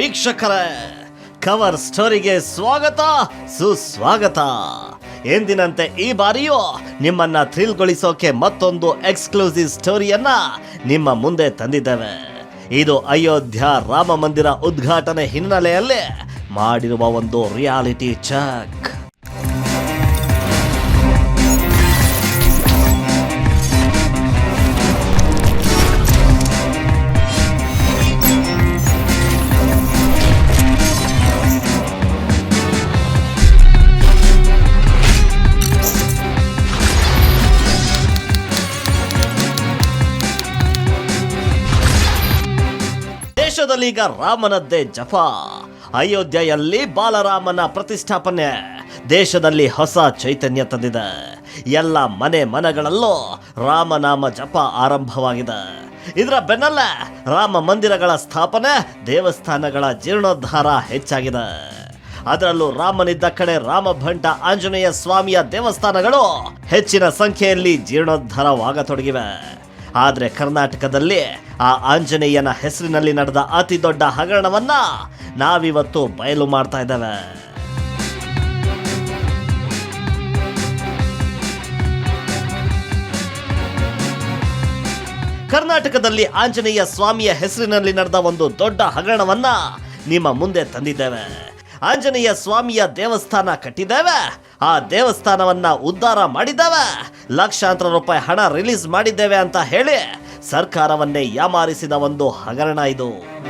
ವೀಕ್ಷಕರೇ ಕವರ್ ಸ್ಟೋರಿಗೆ ಸ್ವಾಗತ, ಸುಸ್ವಾಗತ. ಎಂದಿನಂತೆ ಈ ಬಾರಿಯೂ ನಿಮ್ಮನ್ನ ಥ್ರಿಲ್ಗೊಳಿಸೋಕೆ ಮತ್ತೊಂದು ಎಕ್ಸ್ಕ್ಲೂಸಿವ್ ಸ್ಟೋರಿಯನ್ನ ನಿಮ್ಮ ಮುಂದೆ ತಂದಿದ್ದೇವೆ. ಇದು ಅಯೋಧ್ಯ ರಾಮ ಮಂದಿರ ಉದ್ಘಾಟನೆ ಹಿನ್ನೆಲೆಯಲ್ಲಿ ಮಾಡಿರುವ ಒಂದು ರಿಯಾಲಿಟಿ ಚೆಕ್ ದೇಶದಲ್ಲೀಗ ರಾಮನದ್ದೇ ಜಪ. ಅಯೋಧ್ಯೆಯಲ್ಲಿ ಬಾಲರಾಮನ ಪ್ರತಿಷ್ಠಾಪನೆ. ದೇಶದಲ್ಲಿ ಹೊಸ ಚೈತನ್ಯ ತಂದಿದೆ. ಎಲ್ಲ ಮನೆ ಮನಗಳಲ್ಲೂ ರಾಮನಾಮ ಜಪ ಆರಂಭವಾಗಿದೆ. ಇದರ ಬೆನ್ನಲ್ಲೇ ರಾಮ ಮಂದಿರಗಳ ಸ್ಥಾಪನೆ, ದೇವಸ್ಥಾನಗಳ ಜೀರ್ಣೋದ್ಧಾರ ಹೆಚ್ಚಾಗಿದೆ. ಅದರಲ್ಲೂ ರಾಮನಿದ್ದ ಕಡೆ ರಾಮಭಂಟ ಆಂಜನೇಯ ಸ್ವಾಮಿಯ ದೇವಸ್ಥಾನಗಳು ಹೆಚ್ಚಿನ ಸಂಖ್ಯೆಯಲ್ಲಿ ಜೀರ್ಣೋದ್ಧಾರವಾಗತೊಡಗಿವೆ. ಆದರೆ ಕರ್ನಾಟಕದಲ್ಲಿ ಆ ಆಂಜನೇಯನ ಹೆಸರಿನಲ್ಲಿ ನಡೆದ ಅತಿ ದೊಡ್ಡ ಹಗರಣವನ್ನ ನಾವಿವತ್ತು ಬಯಲು ಮಾಡ್ತಾ ಇದ್ದೇವೆ. ಕರ್ನಾಟಕದಲ್ಲಿ ಆಂಜನೇಯ ಸ್ವಾಮಿಯ ಹೆಸರಿನಲ್ಲಿ ನಡೆದ ಒಂದು ದೊಡ್ಡ ಹಗರಣವನ್ನ ನಿಮ್ಮ ಮುಂದೆ ತಂದಿದ್ದೇವೆ. ಆಂಜನೇಯ ಸ್ವಾಮಿಯ ದೇವಸ್ಥಾನ ಕಟ್ಟಿದ್ದೇವೆ. ಆ ದೇವಸ್ಥಾನವನ್ನ ಉದ್ಧಾರ ಮಾಡಿದ್ದೇವೆ. ಲಕ್ಷಾಂತರ ರೂಪಾಯಿ ಹಣ ರಿಲೀಸ್ ಮಾಡಿದ್ದೇವೆ ಅಂತ ಹೇಳಿ ಸರ್ಕಾರವನ್ನೇ ಯಾಮಾರಿಸಿದ ಒಂದು ಹಗರಣ ಇದು.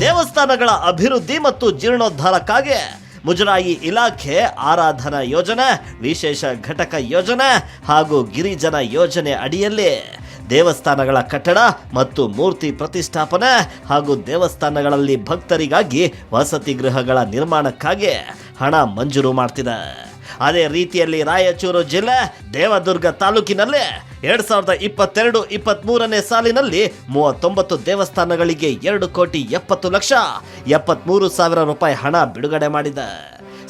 ದೇವಸ್ಥಾನಗಳ ಅಭಿವೃದ್ಧಿ ಮತ್ತು ಜೀರ್ಣೋದ್ಧಾರಕ್ಕಾಗಿ ಮುಜರಾಯಿ ಇಲಾಖೆ ಆರಾಧನಾ ಯೋಜನೆ, ವಿಶೇಷ ಘಟಕ ಯೋಜನೆ ಹಾಗೂ ಗಿರಿಜನ ಯೋಜನೆ ಅಡಿಯಲ್ಲಿ ದೇವಸ್ಥಾನಗಳ ಕಟ್ಟಡ ಮತ್ತು ಮೂರ್ತಿ ಪ್ರತಿಷ್ಠಾಪನೆ ಹಾಗೂ ದೇವಸ್ಥಾನಗಳಲ್ಲಿ ಭಕ್ತರಿಗಾಗಿ ವಸತಿ ಗೃಹಗಳ ನಿರ್ಮಾಣಕ್ಕಾಗಿ ಹಣ ಮಂಜೂರು ಮಾಡ್ತಿದೆ. ಅದೇ ರೀತಿಯಲ್ಲಿ ರಾಯಚೂರು ಜಿಲ್ಲೆ ದೇವದುರ್ಗ ತಾಲೂಕಿನಲ್ಲಿ ಎರಡ್ ಸಾವಿರದ ಇಪ್ಪತ್ತೆರಡು ಇಪ್ಪತ್ತ್ ಮೂರನೇ ಸಾಲಿನಲ್ಲಿ ಮೂವತ್ತೊಂಬತ್ತು ದೇವಸ್ಥಾನಗಳಿಗೆ ಎರಡು ಕೋಟಿ ಎಪ್ಪತ್ತು ಲಕ್ಷ ಎಪ್ಪತ್ಮೂರು ಸಾವಿರ ರೂಪಾಯಿ ಹಣ ಬಿಡುಗಡೆ ಮಾಡಿದೆ.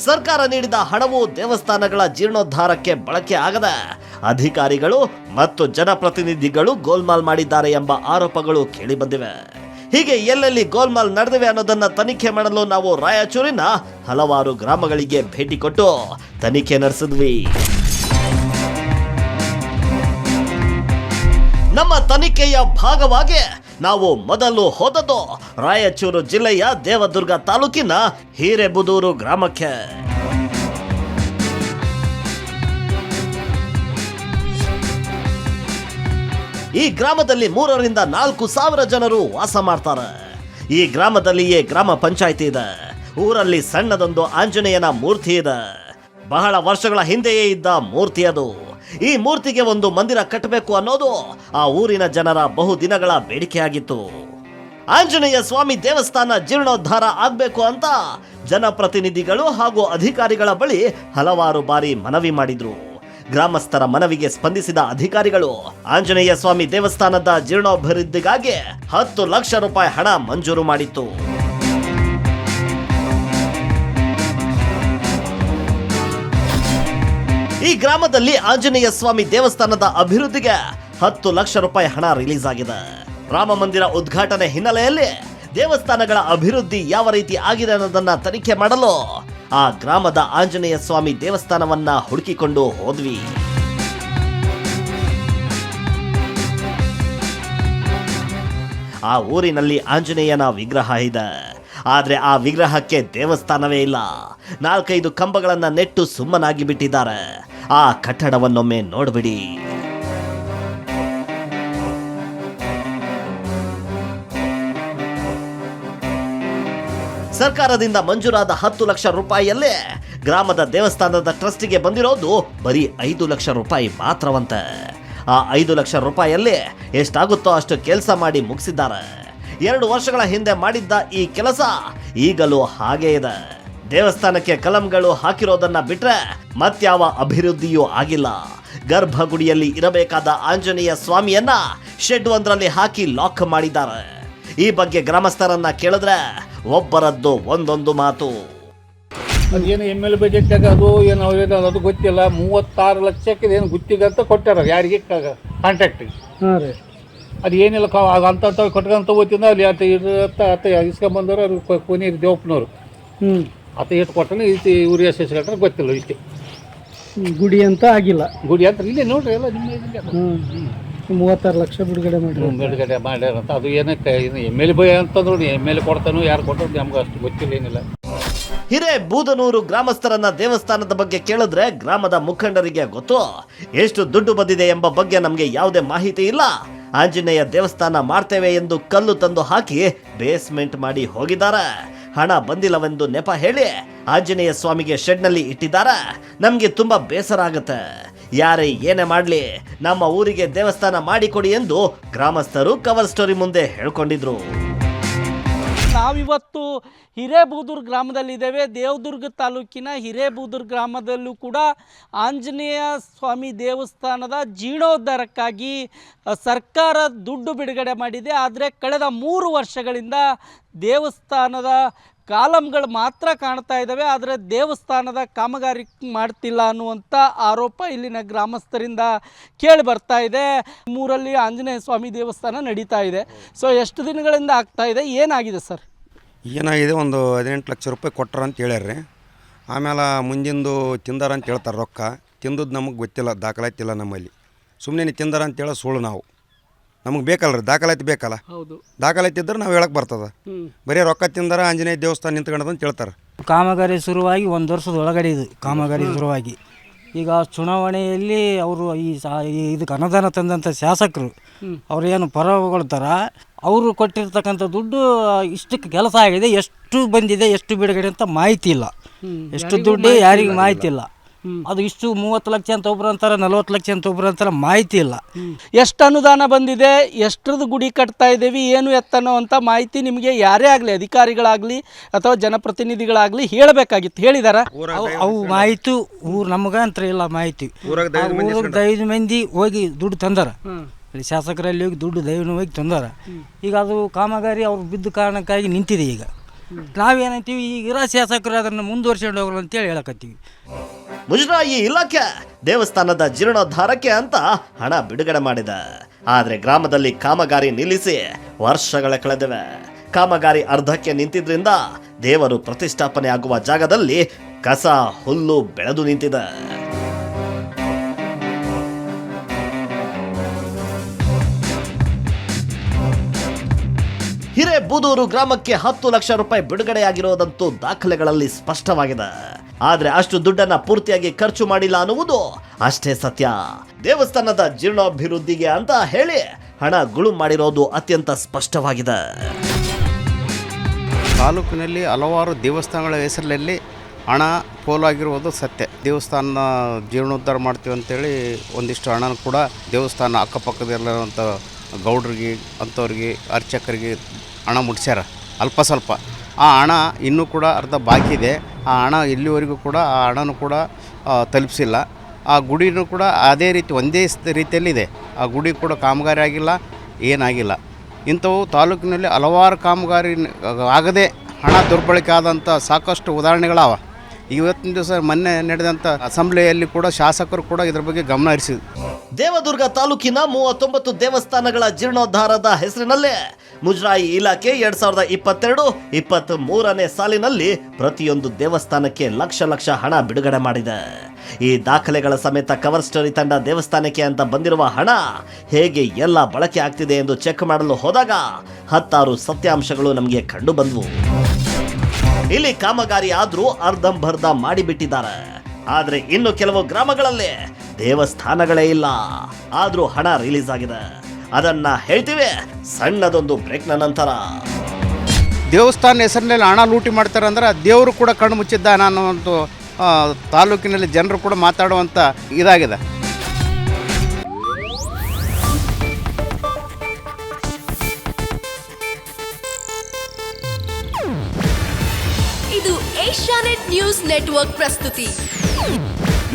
ಸರ್ಕಾರ ನೀಡಿದ ಹಣವು ದೇವಸ್ಥಾನಗಳ ಜೀರ್ಣೋದ್ಧಾರಕ್ಕೆ ಬಳಕೆ ಆಗದ ಅಧಿಕಾರಿಗಳು ಮತ್ತು ಜನಪ್ರತಿನಿಧಿಗಳು ಗೋಲ್ಮಾಲ್ ಮಾಡಿದ್ದಾರೆ ಎಂಬ ಆರೋಪಗಳು ಕೇಳಿಬಂದಿವೆ. ಹೀಗೆ ಎಲ್ಲೆಲ್ಲಿ ಗೋಲ್ಮಾಲ್ ನಡೆದಿವೆ ಅನ್ನೋದನ್ನ ತನಿಖೆ ಮಾಡಲು ನಾವು ರಾಯಚೂರಿನ ಹಲವಾರು ಗ್ರಾಮಗಳಿಗೆ ಭೇಟಿ ಕೊಟ್ಟು ತನಿಖೆ ನಡೆಸಿದ್ವಿ. ನಮ್ಮ ತನಿಖೆಯ ಭಾಗವಾಗಿ ನಾವು ಮೊದಲು ಹೋದದ್ದು ರಾಯಚೂರು ಜಿಲ್ಲೆಯ ದೇವದುರ್ಗ ತಾಲೂಕಿನ ಹಿರೇಬುದೂರು ಗ್ರಾಮಕ್ಕೆ. ಈ ಗ್ರಾಮದಲ್ಲಿ ಮೂರರಿಂದ ನಾಲ್ಕು ಸಾವಿರ ಜನರು ವಾಸ ಮಾಡ್ತಾರೆ. ಈ ಗ್ರಾಮದಲ್ಲಿಯೇ ಗ್ರಾಮ ಪಂಚಾಯಿತಿ ಇದೆ. ಊರಲ್ಲಿ ಸಣ್ಣದೊಂದು ಆಂಜನೇಯನ ಮೂರ್ತಿ ಇದೆ. ಬಹಳ ವರ್ಷಗಳ ಹಿಂದೆಯೇ ಇದ್ದ ಮೂರ್ತಿ ಅದು. ಈ ಮೂರ್ತಿಗೆ ಒಂದು ಮಂದಿರ ಕಟ್ಟಬೇಕು ಅನ್ನೋದು ಆ ಊರಿನ ಜನರ ಬಹು ದಿನಗಳ ಬೇಡಿಕೆಯಾಗಿತ್ತು. ಆಂಜನೇಯ ಸ್ವಾಮಿ ದೇವಸ್ಥಾನ ಜೀರ್ಣೋದ್ಧಾರ ಆಗಬೇಕು ಅಂತ ಜನಪ್ರತಿನಿಧಿಗಳು ಹಾಗೂ ಅಧಿಕಾರಿಗಳ ಬಳಿ ಹಲವಾರು ಬಾರಿ ಮನವಿ ಮಾಡಿದ್ರು. ಗ್ರಾಮಸ್ಥರ ಮನವಿಗೆ ಸ್ಪಂದಿಸಿದ ಅಧಿಕಾರಿಗಳು, ಆಂಜನೇಯ ಸ್ವಾಮಿ ದೇವಸ್ಥಾನದ ಜೀರ್ಣೋಭಿವೃದ್ಧಿಗಾಗಿ ಹತ್ತು ಲಕ್ಷ ರೂಪಾಯಿ ಹಣ ಮಂಜೂರು ಮಾಡಿತ್ತು. ಈ ಗ್ರಾಮದಲ್ಲಿ ಆಂಜನೇಯ ಸ್ವಾಮಿ ದೇವಸ್ಥಾನದ ಅಭಿವೃದ್ಧಿಗೆ ಹತ್ತು ಲಕ್ಷ ರೂಪಾಯಿ ಹಣ ರಿಲೀಸ್ ಆಗಿದೆ. ರಾಮ ಮಂದಿರ ಉದ್ಘಾಟನೆ ಹಿನ್ನೆಲೆಯಲ್ಲಿ ದೇವಸ್ಥಾನಗಳ ಅಭಿವೃದ್ಧಿ ಯಾವ ರೀತಿ ಆಗಿದೆ ಅನ್ನೋದನ್ನ ತನಿಖೆ ಮಾಡಲು ಆ ಗ್ರಾಮದ ಆಂಜನೇಯ ಸ್ವಾಮಿ ದೇವಸ್ಥಾನವನ್ನ ಹುಡುಕಿಕೊಂಡು ಹೋದ್ವಿ. ಆ ಊರಿನಲ್ಲಿ ಆಂಜನೇಯನ ವಿಗ್ರಹ ಇದೆ. ಆದರೆ ಆ ವಿಗ್ರಹಕ್ಕೆ ದೇವಸ್ಥಾನವೇ ಇಲ್ಲ. ನಾಲ್ಕೈದು ಕಂಬಗಳನ್ನು ನೆಟ್ಟು ಸುಮ್ಮನಾಗಿ ಬಿಟ್ಟಿದ್ದಾರೆ. ಆ ಕಟ್ಟಡವನ್ನೊಮ್ಮೆ ನೋಡ್ಬಿಡಿ. ಸರ್ಕಾರದಿಂದ ಮಂಜೂರಾದ ಹತ್ತು ಲಕ್ಷ ರೂಪಾಯಿಯಲ್ಲೇ ಗ್ರಾಮದ ದೇವಸ್ಥಾನದ ಟ್ರಸ್ಟಿಗೆ ಬಂದಿರೋದು ಬರೀ ಐದು ಲಕ್ಷ ರೂಪಾಯಿ ಮಾತ್ರವಂತೆ. ಆ ಐದು ಲಕ್ಷ ರೂಪಾಯಿಯಲ್ಲೇ ಎಷ್ಟಾಗುತ್ತೋ ಅಷ್ಟು ಕೆಲಸ ಮಾಡಿ ಮುಗಿಸಿದ್ದಾರೆ. ಎರಡು ವರ್ಷಗಳ ಹಿಂದೆ ಮಾಡಿದ್ದ ಈ ಕೆಲಸ ಈಗಲೂ ಹಾಗೇ ಇದೆ. ದೇವಸ್ಥಾನಕ್ಕೆ ಕಲಂಗಳು ಹಾಕಿರೋದನ್ನ ಬಿಟ್ರೆ ಮತ್ಯಾವ ಅಭಿವೃದ್ಧಿಯೂ ಆಗಿಲ್ಲ. ಗರ್ಭಗುಡಿಯಲ್ಲಿ ಇರಬೇಕಾದ ಆಂಜನೇಯ ಸ್ವಾಮಿಯನ್ನ ಶೆಡ್ ಒಂದರಲ್ಲಿ ಹಾಕಿ ಲಾಕ್ ಮಾಡಿದ್ದಾರೆ. ಈ ಬಗ್ಗೆ ಗ್ರಾಮಸ್ಥರನ್ನ ಕೇಳಿದ್ರೆ ಒಬ್ಬರದ್ದು ಒಂದೊಂದು ಮಾತು. ಅದೇನು ಎಂ ಎಲ್ ಬಜೆಟ್ನಾಗ ಅದು ಏನು ಅವ್ರೇನು ಅದು ಗೊತ್ತಿಲ್ಲ. ಮೂವತ್ತಾರು ಲಕ್ಷಕ್ಕೆ ಏನು ಗುತ್ತಿಗೆ ಅಂತ ಕೊಟ್ಟಾರ ಯಾರಿಗೆ ಕಾಂಟ್ರಾಕ್ಟ್ ಕಾಂಟ್ಯಾಕ್ಟಿಗೆ ಹಾಂ ರೀ. ಅದು ಏನಿಲ್ಲ ಕಾ ಅದು ಅಂತ ಅಂತ ಕೊಟ್ಕೊಂತ ಹೋಗ್ತಿಂದ ಅಲ್ಲಿ ಆತ ಇರತ್ತ ಅತ್ತ ಇಸ್ಕೊಂಬಂದವ್ರು ಅವ್ರು ಕೊನೆ ದೇವಪ್ಪನವ್ರು ಹ್ಞೂ ಆತ ಎಷ್ಟು ಕೊಟ್ಟನು ಇಷ್ಟು ಇವ್ರು ಎಷ್ಟು ಕೊಟ್ಟರೆ ಗೊತ್ತಿಲ್ಲ ಇಷ್ಟೇ. ಗುಡಿ ಅಂತ ಆಗಿಲ್ಲ. ಗುಡಿ ಅಂತ ಇಲ್ಲೇ ನೋಡ್ರಿ ಎಲ್ಲ ನಿಮ್ಮ ಇಲ್ಲೇ. ಹ್ಞೂ ಮೂವತ್ತಾರು ಲಕ್ಷ ಬಿಡುಗಡೆ ಮಾಡಿ ಬಿಡುಗಡೆ ಮಾಡ್ಯಾರಂತ ಅದು ಏನಕ್ಕೆ? ಇದು ಎಂ ಎಲ್ ಬೈ ಅಂತಂದ್ರು ಎಂ ಎಲ್ ಕೊಡ್ತಾನು ಯಾರು ಕೊಟ್ಟರು ನಮ್ಗೆ ಅಷ್ಟು ಗೊತ್ತಿಲ್ಲ ಏನಿಲ್ಲ ಹಿರೇ ಬೂದನೂರು ಗ್ರಾಮಸ್ಥರನ್ನ ದೇವಸ್ಥಾನದ ಬಗ್ಗೆ ಕೇಳಿದ್ರೆ ಗ್ರಾಮದ ಮುಖಂಡರಿಗೆ ಗೊತ್ತು. ಎಷ್ಟು ದುಡ್ಡು ಬಂದಿದೆ ಎಂಬ ಬಗ್ಗೆ ನಮಗೆ ಯಾವುದೇ ಮಾಹಿತಿ ಇಲ್ಲ. ಆಂಜನೇಯ ದೇವಸ್ಥಾನ ಮಾಡ್ತೇವೆ ಎಂದು ಕಲ್ಲು ತಂದು ಹಾಕಿ ಬೇಸ್ಮೆಂಟ್ ಮಾಡಿ ಹೋಗಿದ್ದಾರೆ. ಹಣ ಬಂದಿಲ್ಲವೆಂದು ನೆಪ ಹೇಳಿ ಆಂಜನೇಯ ಸ್ವಾಮಿಗೆ ಶೆಡ್ನಲ್ಲಿ ಇಟ್ಟಿದ್ದಾರೆ. ನಮಗೆ ತುಂಬಾ ಬೇಸರ ಆಗುತ್ತೆ. ಯಾರೇ ಏನೇ ಮಾಡಲಿ, ನಮ್ಮ ಊರಿಗೆ ದೇವಸ್ಥಾನ ಮಾಡಿಕೊಡಿ ಎಂದು ಗ್ರಾಮಸ್ಥರು ಕವರ್ ಸ್ಟೋರಿ ಮುಂದೆ ಹೇಳ್ಕೊಂಡಿದ್ರು. ನಾವಿವತ್ತು ಹಿರೇಬೂದೂರು ಗ್ರಾಮದಲ್ಲಿದ್ದೇವೆ. ದೇವದುರ್ಗ ತಾಲೂಕಿನ ಹಿರೇಬೂದೂರು ಗ್ರಾಮದಲ್ಲೂ ಕೂಡ ಆಂಜನೇಯ ಸ್ವಾಮಿ ದೇವಸ್ಥಾನದ ಜೀರ್ಣೋದ್ಧಾರಕ್ಕಾಗಿ ಸರ್ಕಾರ ದುಡ್ಡು ಬಿಡುಗಡೆ ಮಾಡಿದೆ. ಆದರೆ ಕಳೆದ ಮೂರು ವರ್ಷಗಳಿಂದ ದೇವಸ್ಥಾನದ ಕಾಲಮ್ಗಳು ಮಾತ್ರ ಕಾಣ್ತಾ ಇದ್ದಾವೆ, ಆದರೆ ದೇವಸ್ಥಾನದ ಕಾಮಗಾರಿ ಮಾಡ್ತಿಲ್ಲ ಅನ್ನುವಂಥ ಆರೋಪ ಇಲ್ಲಿನ ಗ್ರಾಮಸ್ಥರಿಂದ ಕೇಳಿ ಬರ್ತಾ ಇದೆ. ಮೂರಲ್ಲಿ ಆಂಜನೇಯ ಸ್ವಾಮಿ ದೇವಸ್ಥಾನ ನಡೀತಾ ಇದೆ. ಸೊ ಎಷ್ಟು ದಿನಗಳಿಂದ ಆಗ್ತಾ ಇದೆ? ಏನಾಗಿದೆ ಸರ್? ಏನಾಗಿದೆ? ಒಂದು ಹದಿನೆಂಟು ಲಕ್ಷ ರೂಪಾಯಿ ಕೊಟ್ಟರು ಅಂತ ಹೇಳ್ಯಾರ್ರಿ. ಆಮೇಲೆ ಮುಂದಿಂದು ತಿಂದಾರ ಅಂತ ಹೇಳ್ತಾರೆ ರೊಕ್ಕ. ತಿಂದದ್ದು ನಮಗೆ ಗೊತ್ತಿಲ್ಲ ದಾಖಲಾತಿಲ್ಲ ನಮ್ಮಲ್ಲಿ. ಸುಮ್ಮನೆ ತಿಂದಾರ ಅಂತ ಹೇಳೋ ಸುಳ್ಳು ನಾವು. ನಮಗೆ ಬೇಕಲ್ಲ ರೀ ದಾಖಲಾತಿ ಬೇಕಲ್ಲ. ಹೌದು. ದಾಖಲಾತಿ ಇದ್ರೆ ನಾವು ಹೇಳಕ್ಕೆ ಬರ್ತದ. ಬರೀ ರೊಕ್ಕ ತಿಂದಾರ ಆಂಜನೇಯ ದೇವಸ್ಥಾನ ನಿಂತ್ಕೊಂಡದ ಅಂತ ಹೇಳ್ತಾರೆ. ಕಾಮಗಾರಿ ಶುರುವಾಗಿ ಒಂದು ವರ್ಷದ ಒಳಗಡೆ ಇದು ಕಾಮಗಾರಿ ಶುರುವಾಗಿ. ಈಗ ಚುನಾವಣೆಯಲ್ಲಿ ಅವರು ಈ ಸಾ ಈ- ಇದಕ್ಕೆ ಅನುದಾನ ತಂದಂಥ ಶಾಸಕರು ಅವ್ರು ಏನು ಪರಗೊಳ್ತಾರ ಅವರು ಕೊಟ್ಟಿರ್ತಕ್ಕಂಥ ದುಡ್ಡು ಇಷ್ಟಕ್ಕೆ ಕೆಲಸ ಆಗಿದೆ ಎಷ್ಟು ಬಂದಿದೆ ಎಷ್ಟು ಬಿಡುಗಡೆ ಅಂತ ಮಾಹಿತಿ ಇಲ್ಲ. ಎಷ್ಟು ದುಡ್ಡು ಯಾರಿಗೂ ಮಾಹಿತಿ ಇಲ್ಲ. ಅದು ಇಷ್ಟು ಮೂವತ್ತು ಲಕ್ಷ ಅಂತ ಒಬ್ರು ಅಂತಾರೆ ನಲ್ವತ್ತು ಲಕ್ಷ ಅಂತ ಒಬ್ರು ಅಂತಾರೆ ಮಾಹಿತಿ ಇಲ್ಲ. ಎಷ್ಟು ಅನುದಾನ ಬಂದಿದೆ ಎಷ್ಟ್ರದ್ದು ಗುಡಿ ಕಟ್ತಾ ಇದ್ದೀವಿ ಏನು ಎತ್ತನೋ ಅಂತ ಮಾಹಿತಿ ನಿಮಗೆ ಯಾರೇ ಆಗಲಿ ಅಧಿಕಾರಿಗಳಾಗಲಿ ಅಥವಾ ಜನಪ್ರತಿನಿಧಿಗಳಾಗಲಿ ಹೇಳಬೇಕಾಗಿತ್ತು. ಹೇಳಿದಾರ? ಅವು ಮಾಹಿತಿ ಊರು ನಮಗೆ ಅಂತ ಇಲ್ಲ ಮಾಹಿತಿ. ಊರಾಗ ಐದು ಮಂದಿ ಹೋಗಿ ದುಡ್ಡು ತಂದಾರ. ಶಾಸಕರಲ್ಲಿ ಹೋಗಿ ದುಡ್ಡು ದೈವನ ಹೋಗಿ ತಂದಾರ. ಈಗ ಅದು ಕಾಮಗಾರಿ ಅವ್ರು ಬಿದ್ದ ಕಾರಣಕ್ಕಾಗಿ ನಿಂತಿದೆ ಈಗ. ನಾವೇನಂತೀವಿ ಈಗ ಇರೋ ಶಾಸಕರು ಅದನ್ನು ಮುಂದುವರ್ಸ್ಕೊಂಡು ಹೋಗ್ರು ಅಂತೇಳಿ ಹೇಳಕತ್ತೀವಿ. ಮುಜರಾಯಿ ಇಲಾಖೆ ದೇವಸ್ಥಾನದ ಜೀರ್ಣೋದ್ಧಾರಕ್ಕೆ ಅಂತ ಹಣ ಬಿಡುಗಡೆ ಮಾಡಿದೆ. ಆದರೆ ಗ್ರಾಮದಲ್ಲಿ ಕಾಮಗಾರಿ ನಿಲ್ಲಿಸಿ ವರ್ಷಗಳ ಕಳೆದಿವೆ. ಕಾಮಗಾರಿ ಅರ್ಧಕ್ಕೆ ನಿಂತಿದ್ರಿಂದ ದೇವರು ಪ್ರತಿಷ್ಠಾಪನೆ ಆಗುವ ಜಾಗದಲ್ಲಿ ಕಸ, ಹುಲ್ಲು ಬೆಳೆದು ನಿಂತಿದೆ. ಹಿರೇಬೂದೂರು ಗ್ರಾಮಕ್ಕೆ ಹತ್ತು ಲಕ್ಷ ರೂಪಾಯಿ ಬಿಡುಗಡೆಯಾಗಿರೋದಂತೂ ದಾಖಲೆಗಳಲ್ಲಿ ಸ್ಪಷ್ಟವಾಗಿದೆ. ಆದ್ರೆ ಅಷ್ಟು ದುಡ್ಡನ್ನ ಪೂರ್ತಿಯಾಗಿ ಖರ್ಚು ಮಾಡಿಲ್ಲ ಅನ್ನುವುದು ಅಷ್ಟೇ ಸತ್ಯ. ದೇವಸ್ಥಾನದ ಜೀರ್ಣಾಭಿವೃದ್ಧಿಗೆ ಅಂತ ಹೇಳಿ ಹಣ ಗುಳು ಮಾಡಿರೋದು ಅತ್ಯಂತ ಸ್ಪಷ್ಟವಾಗಿದೆ. ತಾಲೂಕಿನಲ್ಲಿ ಹಲವಾರು ದೇವಸ್ಥಾನಗಳ ಹೆಸರಲ್ಲಿ ಹಣ ಪೋಲಾಗಿರುವುದು ಸತ್ಯ. ದೇವಸ್ಥಾನ ಜೀರ್ಣೋದ್ಧಾರ ಮಾಡ್ತೀವಿ ಅಂತೇಳಿ ಒಂದಿಷ್ಟು ಹಣನ ಕೂಡ ದೇವಸ್ಥಾನ ಅಕ್ಕಪಕ್ಕದಲ್ಲಿರುವಂಥ ಗೌಡ್ರಿಗೆ, ಅಂಥವ್ರಿಗೆ, ಅರ್ಚಕರಿಗೆ ಹಣ ಮುಟ್ಸ್ಯಾರ. ಅಲ್ಪ ಸ್ವಲ್ಪ. ಆ ಹಣ ಇನ್ನೂ ಕೂಡ ಅರ್ಧ ಬಾಕಿ ಇದೆ ಆ ಹಣ ಇಲ್ಲಿವರೆಗೂ ಕೂಡ ಆ ಹಣನೂ ಕೂಡ ತಲುಪಿಸಿಲ್ಲ. ಆ ಗುಡಿನೂ ಕೂಡ ಅದೇ ರೀತಿ, ಒಂದೇ ರೀತಿಯಲ್ಲಿದೆ. ಆ ಗುಡಿ ಕೂಡ ಕಾಮಗಾರಿ ಆಗಿಲ್ಲ, ಏನಾಗಿಲ್ಲ. ಇಂಥವು ತಾಲೂಕಿನಲ್ಲಿ ಹಲವಾರು ಕಾಮಗಾರಿ ಆಗದೆ ಹಣ ದುರ್ಬಳಕೆ ಆದಂಥ ಸಾಕಷ್ಟು ಉದಾಹರಣೆಗಳವ. ಇವತ್ತಿನ ದಿವಸ ಮೊನ್ನೆ ನಡೆದಂಥ ಅಸೆಂಬ್ಲಿಯಲ್ಲಿ ಕೂಡ ಶಾಸಕರು ಕೂಡ ಇದರ ಬಗ್ಗೆ ಗಮನ ಹರಿಸಿದ್ರು. ದೇವದುರ್ಗ ತಾಲೂಕಿನ ಮೂವತ್ತೊಂಬತ್ತು ದೇವಸ್ಥಾನಗಳ ಜೀರ್ಣೋದ್ಧಾರದ ಹೆಸರಿನಲ್ಲೇ ಮುಜರಾಯಿ ಇಲಾಖೆ ಎರಡ್ ಸಾವಿರದ ಇಪ್ಪತ್ತೆರಡು ಇಪ್ಪತ್ತ್ ಮೂರನೇ ಸಾಲಿನಲ್ಲಿ ಪ್ರತಿಯೊಂದು ದೇವಸ್ಥಾನಕ್ಕೆ ಲಕ್ಷ ಲಕ್ಷ ಹಣ ಬಿಡುಗಡೆ ಮಾಡಿದೆ. ಈ ದಾಖಲೆಗಳ ಸಮೇತ ಕವರ್ ಸ್ಟೋರಿ ತಂಡ ದೇವಸ್ಥಾನಕ್ಕೆ ಅಂತ ಬಂದಿರುವ ಹಣ ಹೇಗೆ ಎಲ್ಲ ಬಳಕೆ ಆಗ್ತಿದೆ ಎಂದು ಚೆಕ್ ಮಾಡಲು ಹೋದಾಗ ಹತ್ತಾರು ಸತ್ಯಾಂಶಗಳು ನಮಗೆ ಕಂಡು ಬಂದವು. ಇಲ್ಲಿ ಕಾಮಗಾರಿ ಆದರೂ ಅರ್ಧಂಬರ್ಧ ಮಾಡಿಬಿಟ್ಟಿದ್ದಾರೆ. ಆದರೆ ಇನ್ನು ಕೆಲವು ಗ್ರಾಮಗಳಲ್ಲಿ ದೇವಸ್ಥಾನಗಳೇ ಇಲ್ಲ. ಆದರೂ ಹಣ ರಿಲೀಸ್ ಆಗಿದೆ. ಅದನ್ನ ಹೇಳ್ತೀವಿ ಸಣ್ಣದೊಂದು ಬ್ರೇಕ್ನ ನಂತರ. ದೇವಸ್ಥಾನ ಹೆಸರಿನಲ್ಲಿ ಹಣ ಲೂಟಿ ಮಾಡ್ತಾರೆ ಅಂದ್ರೆ ದೇವರು ಕೂಡ ಕಣ್ಣು ಮುಚ್ಚಿದ್ದ ನಾನು ಒಂದು ತಾಲೂಕಿನಲ್ಲಿ ಜನರು ಕೂಡ ಮಾತಾಡುವಂಥ ಇದಾಗಿದೆ. ಇದು ಏಷ್ಯಾನೆಟ್ ನ್ಯೂಸ್ ನೆಟ್ವರ್ಕ್ ಪ್ರಸ್ತುತಿ.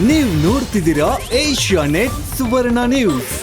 ನೀವು ನೋಡ್ತಿದ್ದೀರಾ ಏಷ್ಯಾ ನೆಟ್ ಸುವರ್ಣ ನ್ಯೂಸ್.